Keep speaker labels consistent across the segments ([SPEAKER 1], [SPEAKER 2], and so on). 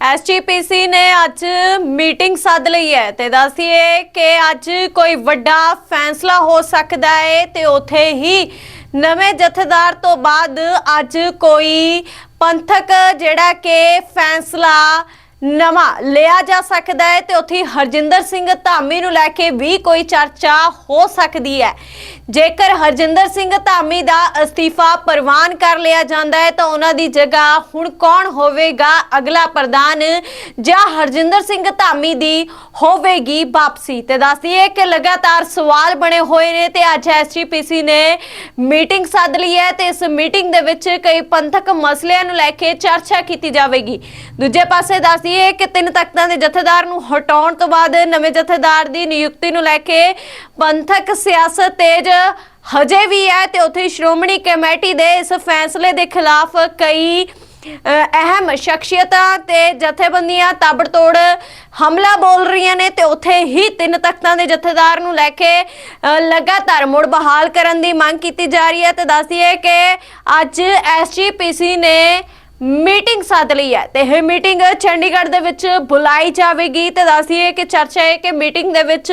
[SPEAKER 1] SGPC ਨੇ ਅੱਜ meeting ਸੱਦ ਲਈ ਹੈ ਤੇ ਦੱਸੀਏ ਕਿ ਅੱਜ ਕੋਈ ਵੱਡਾ ਫੈਸਲਾ ਹੋ ਸਕਦਾ ਹੈ ਤੇ ਉਥੇ ਹੀ ਨਵੇਂ ਜਥੇਦਾਰ ਤੋਂ ਬਾਅਦ ਅੱਜ ਕੋਈ ਪੰਥਕ ਜਿਹੜਾ ਕਿ ਫੈਸਲਾ ਨਵਾਂ ਲਿਆ ਜਾ ਸਕਦਾ ਹੈ ਤੇ ਉੱਥੇ ਹਰਜਿੰਦਰ ਸਿੰਘ ਧਾਮੀ ਨੂੰ ਲੈ ਕੇ ਵੀ ਕੋਈ ਚਰਚਾ ਹੋ ਸਕਦੀ ਹੈ। ਜੇਕਰ ਹਰਜਿੰਦਰ ਸਿੰਘ ਧਾਮੀ ਦਾ ਅਸਤੀਫਾ ਪ੍ਰਵਾਨ ਕਰ ਲਿਆ ਜਾਂਦਾ ਹੈ ਤਾਂ ਉਹਨਾਂ ਦੀ ਜਗ੍ਹਾ ਹੁਣ ਕੌਣ ਹੋਵੇਗਾ? ਅਗਲਾ ਪ੍ਰਧਾਨ ਜਾਂ ਹਰਜਿੰਦਰ ਸਿੰਘ ਧਾਮੀ ਦੀ ਹੋਵੇਗੀ ਵਾਪਸੀ? ਤੇ ਦੱਸਦੀਏ ਕਿ ਲਗਾਤਾਰ ਸਵਾਲ ਬਣੇ ਹੋਏ ਨੇ ਤੇ ਅੱਜ ਐਸਜੀਪੀਸੀ ਨੇ ਮੀਟਿੰਗ ਸੱਦ ਲਈ ਹੈ ਤੇ ਇਸ ਮੀਟਿੰਗ ਦੇ ਵਿੱਚ ਕਈ ਪੰਥਕ ਮਸਲਿਆਂ ਨੂੰ ਲੈ ਕੇ ਚਰਚਾ ਕੀਤੀ ਜਾਵੇਗੀ। ਦੂਜੇ ਪਾਸੇ ਦੱਸ ਦੱਸਦੀਏ ਕਿ ਤਿੰਨ ਤਖਤਾਂ ਦੇ ਜਥੇਦਾਰ ਨੂੰ ਹਟਾਉਣ ਤੋਂ ਬਾਅਦ ਨਵੇਂ ਜਥੇਦਾਰ ਦੀ ਨਿਯੁਕਤੀ ਨੂੰ ਲੈ ਕੇ ਪੰਥਕ ਸਿਆਸਤ ਤੇਜ਼ ਹਜੇ ਵੀ ਹੈ ਤੇ ਉੱਥੇ ਸ਼੍ਰੋਮਣੀ ਕਮੇਟੀ ਦੇ ਇਸ ਫੈਸਲੇ ਦੇ ਖਿਲਾਫ ਕਈ ਅਹਿਮ ਸ਼ਖਸੀਅਤਾਂ ਤੇ ਜਥੇਬੰਦੀਆਂ ਤਾਬੜਤੋੜ ਹਮਲਾ ਬੋਲ ਰਹੀਆਂ ਨੇ ਤੇ ਉੱਥੇ ਹੀ ਤਿੰਨ ਤਖਤਾਂ ਦੇ ਜਥੇਦਾਰ ਨੂੰ ਲੈ ਕੇ ਅ, ਲਗਾਤਾਰ ਮੁੜ ਬਹਾਲ ਕਰਨ ਦੀ ਮੰਗ ਕੀਤੀ ਜਾ ਰਹੀ ਹੈ ਤੇ ਦੱਸਦੀਏ ਕਿ ਅੱਜ ਐਸਜੀਪੀਸੀ ਨੇ ਮੀਟਿੰਗ ਸੱਦ ਲਈ ਹੈ। ਤੇ ਇਹ ਮੀਟਿੰਗ ਚੰਡੀਗੜ੍ਹ ਦੇ ਵਿੱਚ ਬੁਲਾਈ ਜਾਵੇਗੀ ਤੇ ਦੱਸਦੀਏ ਕਿ ਚਰਚਾ ਹੈ ਕਿ ਮੀਟਿੰਗ ਦੇ ਵਿੱਚ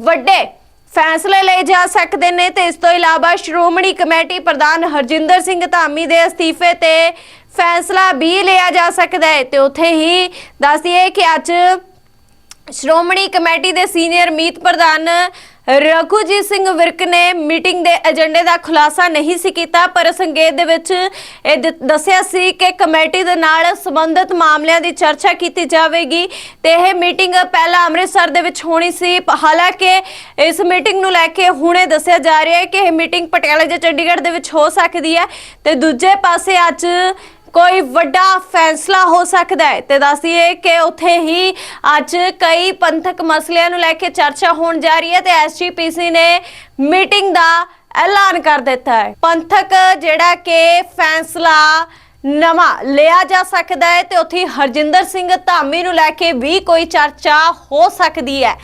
[SPEAKER 1] ਵੱਡੇ ਫੈਸਲੇ ਲਏ ਜਾ ਸਕਦੇ ਨੇ। ਤੇ ਇਸ ਤੋਂ ਇਲਾਵਾ ਸ਼੍ਰੋਮਣੀ ਕਮੇਟੀ ਪ੍ਰਧਾਨ ਹਰਜਿੰਦਰ ਸਿੰਘ ਧਾਮੀ ਦੇ ਅਸਤੀਫੇ ਤੇ ਫੈਸਲਾ ਵੀ ਲਿਆ ਜਾ ਸਕਦਾ ਹੈ। ਤੇ ਉੱਥੇ ਹੀ ਦੱਸਦੀਏ ਕਿ ਅੱਜ ਸ਼੍ਰੋਮਣੀ ਕਮੇਟੀ ਦੇ ਸੀਨੀਅਰ ਮੀਤ ਪ੍ਰਧਾਨ ਰਘੂਜੀਤ ਸਿੰਘ ਵਿਰਕ ਨੇ ਮੀਟਿੰਗ ਦੇ ਏਜੰਡੇ ਦਾ ਖੁਲਾਸਾ ਨਹੀਂ ਸੀ ਕੀਤਾ, ਪਰ ਸੰਗੇਤ ਦੇ ਵਿੱਚ ਇਹ ਦ- ਦੱਸਿਆ ਸੀ ਕਿ ਕਮੇਟੀ ਦੇ ਨਾਲ ਸੰਬੰਧਿਤ ਮਾਮਲਿਆਂ ਦੀ ਚਰਚਾ ਕੀਤੀ ਜਾਵੇਗੀ ਤੇ ਇਹ ਮੀਟਿੰਗ ਪਹਿਲਾਂ ਅੰਮ੍ਰਿਤਸਰ ਦੇ ਵਿੱਚ ਹੋਣੀ ਸੀ। ਪ- ਹਾਲਾਂਕਿ ਇਸ ਮੀਟਿੰਗ ਨੂੰ ਲੈ ਕੇ ਹੁਣੇ ਦੱਸਿਆ ਜਾ ਰਿਹਾ ਹੈ ਕਿ ਇਹ ਮੀਟਿੰਗ ਪਟਿਆਲਾ ਜਾਂ ਚੰਡੀਗੜ੍ਹ ਦੇ ਵਿੱਚ ਹੋ ਸਕਦੀ ਹੈ ਤੇ ਦੂਜੇ ਪਾਸੇ ਅੱਜ ਕੋਈ ਵੱਡਾ ਫੈਸਲਾ ਹੋ ਸਕਦਾ ਹੈ? ਤੇ ਦੱਸੀਏ ਕਿ ਉੱਥੇ ਹੀ ਅੱਜ ਕਈ ਪੰਥਕ ਮਸਲਿਆਂ ਨੂੰ ਲੈ ਕੇ ਚਰਚਾ ਹੋਣ ਜਾ ਰਹੀ ਹੈ ਤੇ ਐਸਜੀਪੀਸੀ ਨੇ ਮੀਟਿੰਗ ਦਾ ਐਲਾਨ ਕਰ ਦਿੱਤਾ ਹੈ। ਪੰਥਕ ਜਿਹੜਾ ਕਿ ਫੈਸਲਾ ਨਵਾਂ ਲਿਆ ਜਾ ਸਕਦਾ ਹੈ ਤੇ ਉੱਥੇ ਹਰਜਿੰਦਰ ਸਿੰਘ ਧਾਮੀ ਨੂੰ ਲੈ ਕੇ ਵੀ ਕੋਈ ਚਰਚਾ ਹੋ ਸਕਦੀ ਹੈ।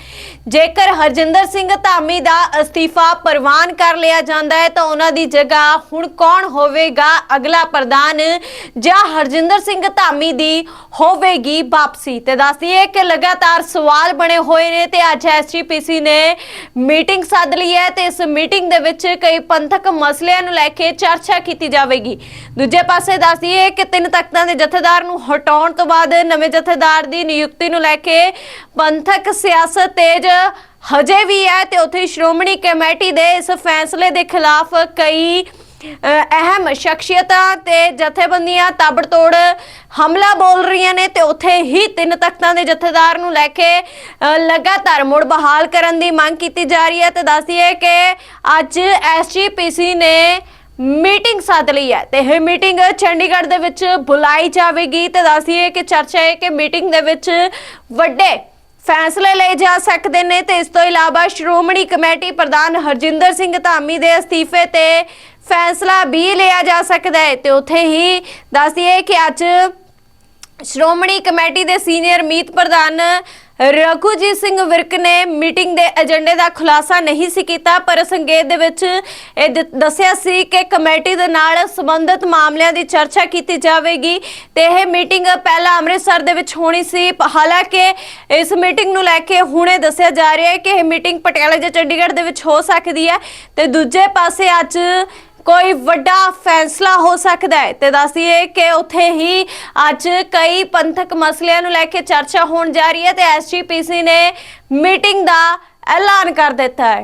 [SPEAKER 1] ਜੇਕਰ ਹਰਜਿੰਦਰ ਸਿੰਘ ਧਾਮੀ ਦਾ ਅਸਤੀਫਾ ਪ੍ਰਵਾਨ ਕਰ ਲਿਆ ਜਾਂਦਾ ਹੈ, ਤਾਂ ਉਹਨਾਂ ਦੀ ਜਗ੍ਹਾ ਹੁਣ ਕੌਣ ਹੋਵੇਗਾ? ਅਗਲਾ ਪ੍ਰਧਾਨ ਜਾਂ ਹਰਜਿੰਦਰ ਸਿੰਘ ਧਾਮੀ ਦੀ ਹੋਵੇਗੀ ਵਾਪਸੀ? ਤੇ ਦੱਸਦੀਏ ਕਿ ਲਗਾਤਾਰ ਸਵਾਲ ਬਣੇ ਹੋਏ ਨੇ ਤੇ ਅੱਜ ਐਸਜੀਪੀਸੀ ਨੇ ਮੀਟਿੰਗ ਸੱਦ ਲਈ ਹੈ ਤੇ ਇਸ ਮੀਟਿੰਗ ਦੇ ਵਿੱਚ ਕਈ ਪੰਥਕ ਮਸਲਿਆਂ ਨੂੰ ਲੈ ਕੇ ਚਰਚਾ ਕੀਤੀ ਜਾਵੇਗੀ। ਦੂਜੇ ਪਾਸੇ ਦੱਸਦੀ ਦੱਸਦੀਏ ਕਿ ਤਿੰਨ ਤਖਤਾਂ ਦੇ ਜਥੇਦਾਰ ਨੂੰ ਹਟਾਉਣ ਤੋਂ ਬਾਅਦ ਨਵੇਂ ਜਥੇਦਾਰ ਦੀ ਨਿਯੁਕਤੀ ਨੂੰ ਲੈ ਕੇ ਪੰਥਕ ਸਿਆਸਤ ਤੇਜ਼ ਹਜੇ ਵੀ ਹੈ ਤੇ ਉੱਥੇ ਸ਼੍ਰੋਮਣੀ ਕਮੇਟੀ ਦੇ ਇਸ ਫੈਸਲੇ ਦੇ ਖਿਲਾਫ ਕਈ ਅਹਿਮ ਸ਼ਖਸੀਅਤਾਂ ਤੇ ਜਥੇਬੰਦੀਆਂ ਤਾਬੜਤੋੜ ਹਮਲਾ ਬੋਲ ਰਹੀਆਂ ਨੇ ਤੇ ਉੱਥੇ ਹੀ ਤਿੰਨ ਤਖਤਾਂ ਦੇ ਜਥੇਦਾਰ ਨੂੰ ਲੈ ਕੇ ਅ, ਲਗਾਤਾਰ ਮੁੜ ਬਹਾਲ ਕਰਨ ਦੀ ਮੰਗ ਕੀਤੀ ਜਾ ਰਹੀ ਹੈ ਤੇ ਦੱਸਦੀਏ ਕਿ ਅੱਜ ਐਸਜੀਪੀਸੀ ਨੇ ਮੀਟਿੰਗ ਸੱਦ ਲਈ ਹੈ। ਤੇ ਇਹ ਮੀਟਿੰਗ ਚੰਡੀਗੜ੍ਹ ਦੇ ਵਿੱਚ ਬੁਲਾਈ ਜਾਵੇਗੀ ਤੇ ਦੱਸਦੀਏ ਕਿ ਚਰਚਾ ਹੈ ਕਿ ਮੀਟਿੰਗ ਦੇ ਵਿੱਚ ਵੱਡੇ ਫੈਸਲੇ ਲਏ ਜਾ ਸਕਦੇ ਨੇ। ਤੇ ਇਸ ਤੋਂ ਇਲਾਵਾ ਸ਼੍ਰੋਮਣੀ ਕਮੇਟੀ ਪ੍ਰਧਾਨ ਹਰਜਿੰਦਰ ਸਿੰਘ ਧਾਮੀ ਦੇ ਅਸਤੀਫੇ ਤੇ ਫੈਸਲਾ ਵੀ ਲਿਆ ਜਾ ਸਕਦਾ ਹੈ। ਤੇ ਉੱਥੇ ਹੀ ਦੱਸਦੀਏ ਕਿ ਅੱਜ ਸ਼੍ਰੋਮਣੀ ਕਮੇਟੀ ਦੇ ਸੀਨੀਅਰ ਮੀਤ ਪ੍ਰਧਾਨ ਰਘੂਜੀਤ ਸਿੰਘ ਵਿਰਕ ਨੇ ਮੀਟਿੰਗ ਦੇ ਏਜੰਡੇ ਦਾ ਖੁਲਾਸਾ ਨਹੀਂ ਸੀ ਕੀਤਾ, ਪਰ ਸੰਗੇਤ ਦੇ ਵਿੱਚ ਇਹ ਦੱਸਿਆ ਸੀ ਕਿ ਕਮੇਟੀ ਦੇ ਨਾਲ ਸੰਬੰਧਿਤ ਮਾਮਲਿਆਂ ਦੀ ਚਰਚਾ ਕੀਤੀ ਜਾਵੇਗੀ ਤੇ ਇਹ ਮੀਟਿੰਗ ਪਹਿਲਾਂ ਅੰਮ੍ਰਿਤਸਰ ਦੇ ਵਿੱਚ ਹੋਣੀ ਸੀ। ਪ- ਹਾਲਾਂਕਿ ਇਸ ਮੀਟਿੰਗ ਨੂੰ ਲੈ ਕੇ ਹੁਣੇ ਦੱਸਿਆ ਜਾ ਰਿਹਾ ਹੈ ਕਿ ਇਹ ਮੀਟਿੰਗ ਪਟਿਆਲਾ ਜਾਂ ਚੰਡੀਗੜ੍ਹ ਦੇ ਵਿੱਚ ਹੋ ਸਕਦੀ ਹੈ ਤੇ ਦੂਜੇ ਪਾਸੇ ਅੱਜ ਕੋਈ ਵੱਡਾ ਫੈਸਲਾ ਹੋ ਸਕਦਾ ਹੈ? ਤੇ ਦੱਸੀਏ ਕਿ ਉੱਥੇ ਹੀ ਅੱਜ ਕਈ ਪੰਥਕ ਮਸਲਿਆਂ ਨੂੰ ਲੈ ਕੇ ਚਰਚਾ ਹੋਣ ਜਾ ਰਹੀ ਹੈ ਤੇ ਐਸਜੀਪੀਸੀ ਨੇ ਮੀਟਿੰਗ ਦਾ ਐਲਾਨ ਕਰ ਦਿੱਤਾ ਹੈ।